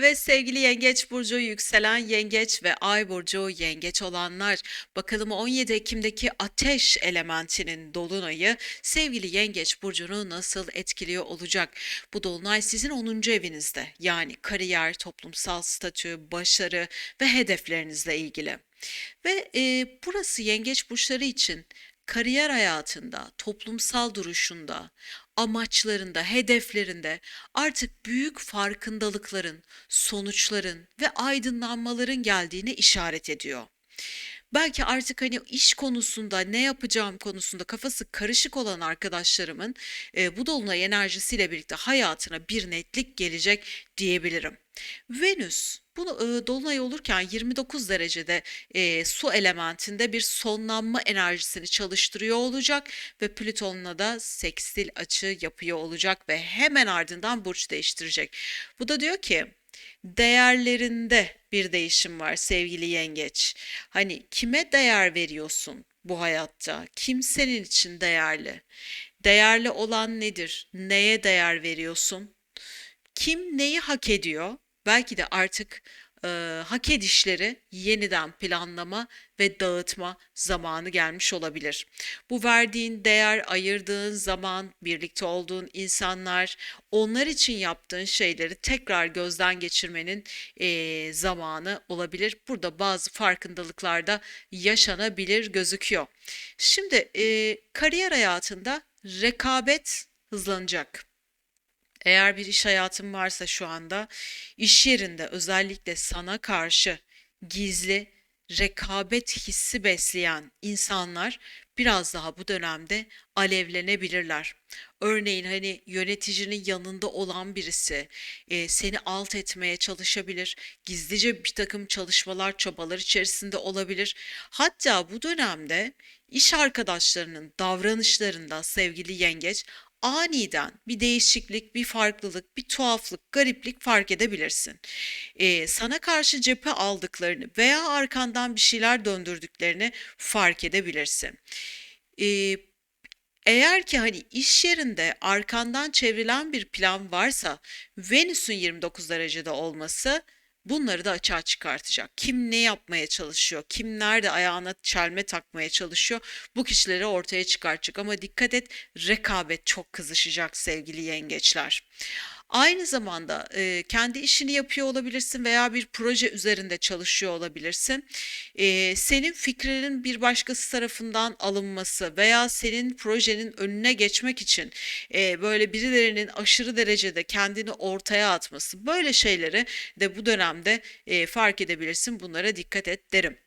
Ve sevgili Yengeç burcu, yükselen Yengeç ve Ay burcu Yengeç olanlar, bakalım 17 Ekim'deki Ateş elementinin dolunayı sevgili Yengeç burcunu nasıl etkiliyor olacak? Bu dolunay sizin 10. evinizde. Yani kariyer, toplumsal statü, başarı ve hedeflerinizle ilgili. Ve e, burası yengeç burçları için kariyer hayatında, toplumsal duruşunda, amaçlarında, hedeflerinde artık büyük farkındalıkların, sonuçların ve aydınlanmaların geldiğini işaret ediyor. Belki artık hani iş konusunda ne yapacağım konusunda kafası karışık olan arkadaşlarımın e, bu dolunay enerjisiyle birlikte hayatına bir netlik gelecek diyebilirim. Venüs bunu e, dolunay olurken 29 derecede e, su elementinde bir sonlanma enerjisini çalıştırıyor olacak ve Plüton'la da sekstil açı yapıyor olacak ve hemen ardından burç değiştirecek. Bu da diyor ki değerlerinde bir değişim var sevgili yengeç. Hani kime değer veriyorsun bu hayatta? Kim senin için değerli? Değerli olan nedir? Neye değer veriyorsun? Kim neyi hak ediyor? Belki de artık e, hak edişleri yeniden planlama ve dağıtma zamanı gelmiş olabilir. Bu verdiğin değer, ayırdığın zaman, birlikte olduğun insanlar, onlar için yaptığın şeyleri tekrar gözden geçirmenin e, zamanı olabilir. Burada bazı farkındalıklar da yaşanabilir gözüküyor. Şimdi e, kariyer hayatında rekabet hızlanacak. Eğer bir iş hayatın varsa şu anda iş yerinde özellikle sana karşı gizli rekabet hissi besleyen insanlar biraz daha bu dönemde alevlenebilirler. Örneğin hani yöneticinin yanında olan birisi e, seni alt etmeye çalışabilir, gizlice bir takım çalışmalar, çabalar içerisinde olabilir. Hatta bu dönemde iş arkadaşlarının davranışlarında sevgili yengeç aniden bir değişiklik, bir farklılık, bir tuhaflık, gariplik fark edebilirsin. Ee, sana karşı cephe aldıklarını veya arkandan bir şeyler döndürdüklerini fark edebilirsin. Ee, eğer ki hani iş yerinde arkandan çevrilen bir plan varsa Venüs'ün 29 derecede olması bunları da açığa çıkartacak. Kim ne yapmaya çalışıyor, kim nerede ayağına çelme takmaya çalışıyor bu kişileri ortaya çıkartacak. Ama dikkat et rekabet çok kızışacak sevgili yengeçler. Aynı zamanda e, kendi işini yapıyor olabilirsin veya bir proje üzerinde çalışıyor olabilirsin. E, senin fikrinin bir başkası tarafından alınması veya senin projenin önüne geçmek için e, böyle birilerinin aşırı derecede kendini ortaya atması böyle şeyleri de bu dönemde e, fark edebilirsin. Bunlara dikkat et derim.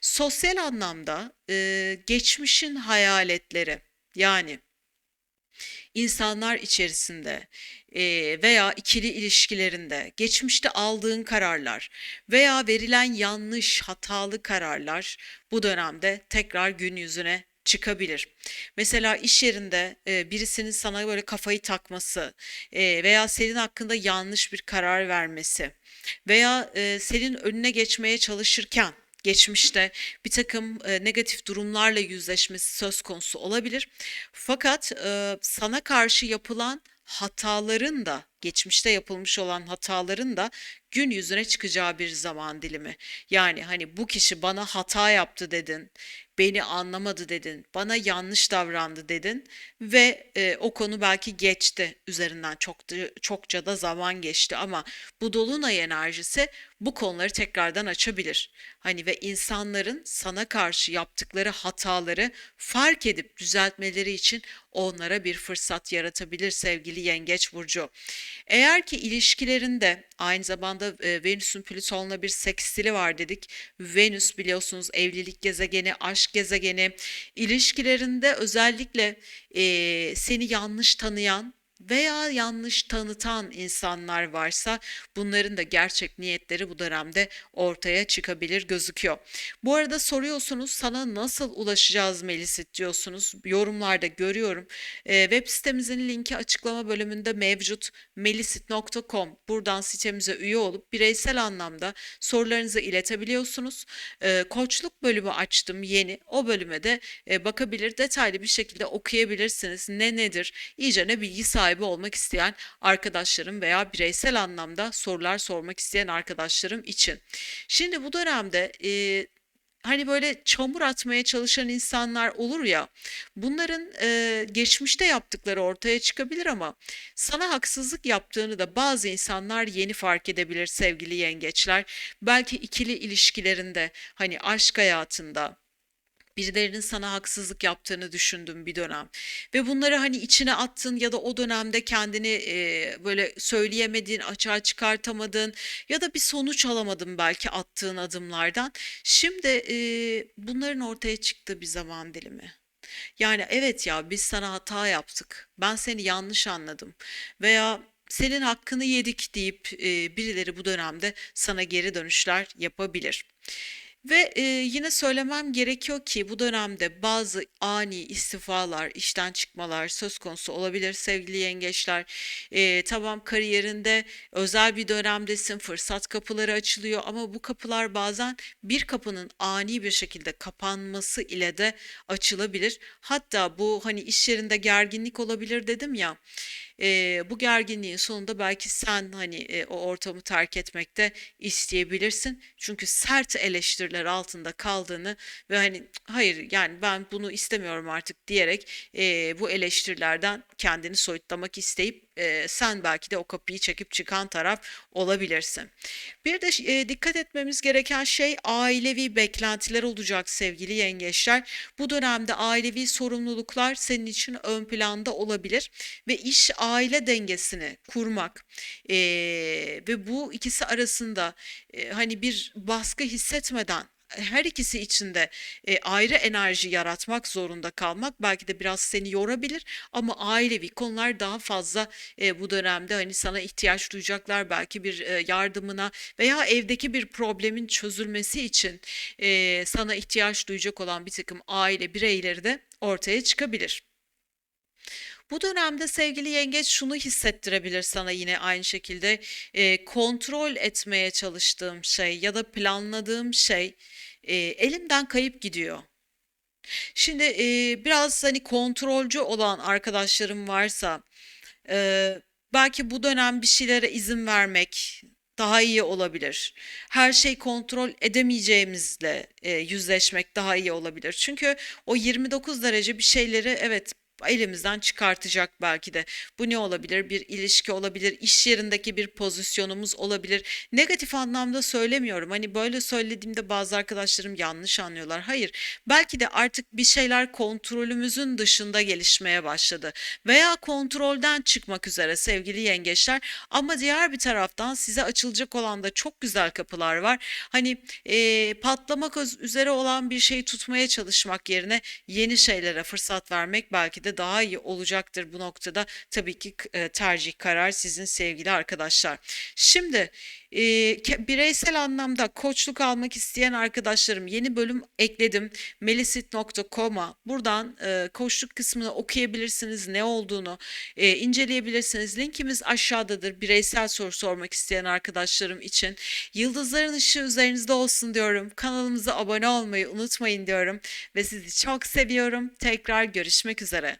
Sosyal anlamda e, geçmişin hayaletleri yani insanlar içerisinde veya ikili ilişkilerinde geçmişte aldığın kararlar veya verilen yanlış, hatalı kararlar bu dönemde tekrar gün yüzüne çıkabilir. Mesela iş yerinde birisinin sana böyle kafayı takması veya senin hakkında yanlış bir karar vermesi veya senin önüne geçmeye çalışırken geçmişte bir takım e, negatif durumlarla yüzleşmesi söz konusu olabilir. Fakat e, sana karşı yapılan hataların da geçmişte yapılmış olan hataların da gün yüzüne çıkacağı bir zaman dilimi. Yani hani bu kişi bana hata yaptı dedin, beni anlamadı dedin, bana yanlış davrandı dedin ve e, o konu belki geçti üzerinden çok çokça da zaman geçti ama bu dolunay enerjisi bu konuları tekrardan açabilir. Hani ve insanların sana karşı yaptıkları hataları fark edip düzeltmeleri için onlara bir fırsat yaratabilir sevgili Yengeç burcu. Eğer ki ilişkilerinde aynı zamanda e, Venüs'ün Plüton'la bir sekstili var dedik. Venüs biliyorsunuz evlilik gezegeni, aşk gezegeni. İlişkilerinde özellikle e, seni yanlış tanıyan veya yanlış tanıtan insanlar varsa bunların da gerçek niyetleri bu dönemde ortaya çıkabilir gözüküyor. Bu arada soruyorsunuz sana nasıl ulaşacağız Melisit diyorsunuz. Yorumlarda görüyorum. E, web sitemizin linki açıklama bölümünde mevcut melisit.com. Buradan sitemize üye olup bireysel anlamda sorularınızı iletebiliyorsunuz. E, koçluk bölümü açtım yeni. O bölüme de e, bakabilir detaylı bir şekilde okuyabilirsiniz. Ne nedir? İyice ne bilgi sahibi sahibi olmak isteyen arkadaşlarım veya bireysel anlamda sorular sormak isteyen arkadaşlarım için. Şimdi bu dönemde e, hani böyle çamur atmaya çalışan insanlar olur ya, bunların e, geçmişte yaptıkları ortaya çıkabilir ama sana haksızlık yaptığını da bazı insanlar yeni fark edebilir sevgili yengeçler. Belki ikili ilişkilerinde, hani aşk hayatında birilerinin sana haksızlık yaptığını düşündüm bir dönem ve bunları hani içine attın ya da o dönemde kendini e, böyle söyleyemedin, açığa çıkartamadın ya da bir sonuç alamadın belki attığın adımlardan. Şimdi e, bunların ortaya çıktığı bir zaman dilimi. Yani evet ya biz sana hata yaptık. Ben seni yanlış anladım veya senin hakkını yedik deyip e, birileri bu dönemde sana geri dönüşler yapabilir. Ve e, yine söylemem gerekiyor ki bu dönemde bazı ani istifalar, işten çıkmalar söz konusu olabilir sevgili yengeçler. E, tamam kariyerinde özel bir dönemdesin, fırsat kapıları açılıyor ama bu kapılar bazen bir kapının ani bir şekilde kapanması ile de açılabilir. Hatta bu hani iş yerinde gerginlik olabilir dedim ya. E, bu gerginliğin sonunda belki sen hani e, o ortamı terk etmekte isteyebilirsin. Çünkü sert eleştiriler altında kaldığını ve hani hayır yani ben bunu istemiyorum artık diyerek e, bu eleştirilerden kendini soyutlamak isteyip e, sen belki de o kapıyı çekip çıkan taraf olabilirsin. Bir de e, dikkat etmemiz gereken şey ailevi beklentiler olacak sevgili yengeçler. Bu dönemde ailevi sorumluluklar senin için ön planda olabilir ve iş aile dengesini kurmak e, ve bu ikisi arasında e, hani bir baskı hissetmeden her ikisi için de e, ayrı enerji yaratmak zorunda kalmak belki de biraz seni yorabilir ama ailevi konular daha fazla e, bu dönemde hani sana ihtiyaç duyacaklar belki bir e, yardımına veya evdeki bir problemin çözülmesi için e, sana ihtiyaç duyacak olan bir takım aile bireyleri de ortaya çıkabilir. Bu dönemde sevgili yengeç şunu hissettirebilir sana yine aynı şekilde e, kontrol etmeye çalıştığım şey ya da planladığım şey e, elimden kayıp gidiyor. Şimdi e, biraz hani kontrolcü olan arkadaşlarım varsa e, belki bu dönem bir şeylere izin vermek daha iyi olabilir. Her şey kontrol edemeyeceğimizle e, yüzleşmek daha iyi olabilir. Çünkü o 29 derece bir şeyleri evet elimizden çıkartacak belki de. Bu ne olabilir? Bir ilişki olabilir, iş yerindeki bir pozisyonumuz olabilir. Negatif anlamda söylemiyorum. Hani böyle söylediğimde bazı arkadaşlarım yanlış anlıyorlar. Hayır, belki de artık bir şeyler kontrolümüzün dışında gelişmeye başladı veya kontrolden çıkmak üzere sevgili yengeçler. Ama diğer bir taraftan size açılacak olan da çok güzel kapılar var. Hani e, patlamak üzere olan bir şeyi tutmaya çalışmak yerine yeni şeylere fırsat vermek belki de de daha iyi olacaktır bu noktada. Tabii ki e, tercih karar sizin sevgili arkadaşlar. Şimdi e, bireysel anlamda koçluk almak isteyen arkadaşlarım yeni bölüm ekledim. melisit.com'a buradan e, koçluk kısmını okuyabilirsiniz. Ne olduğunu e, inceleyebilirsiniz. Linkimiz aşağıdadır. Bireysel soru sormak isteyen arkadaşlarım için. Yıldızların ışığı üzerinizde olsun diyorum. Kanalımıza abone olmayı unutmayın diyorum. Ve sizi çok seviyorum. Tekrar görüşmek üzere.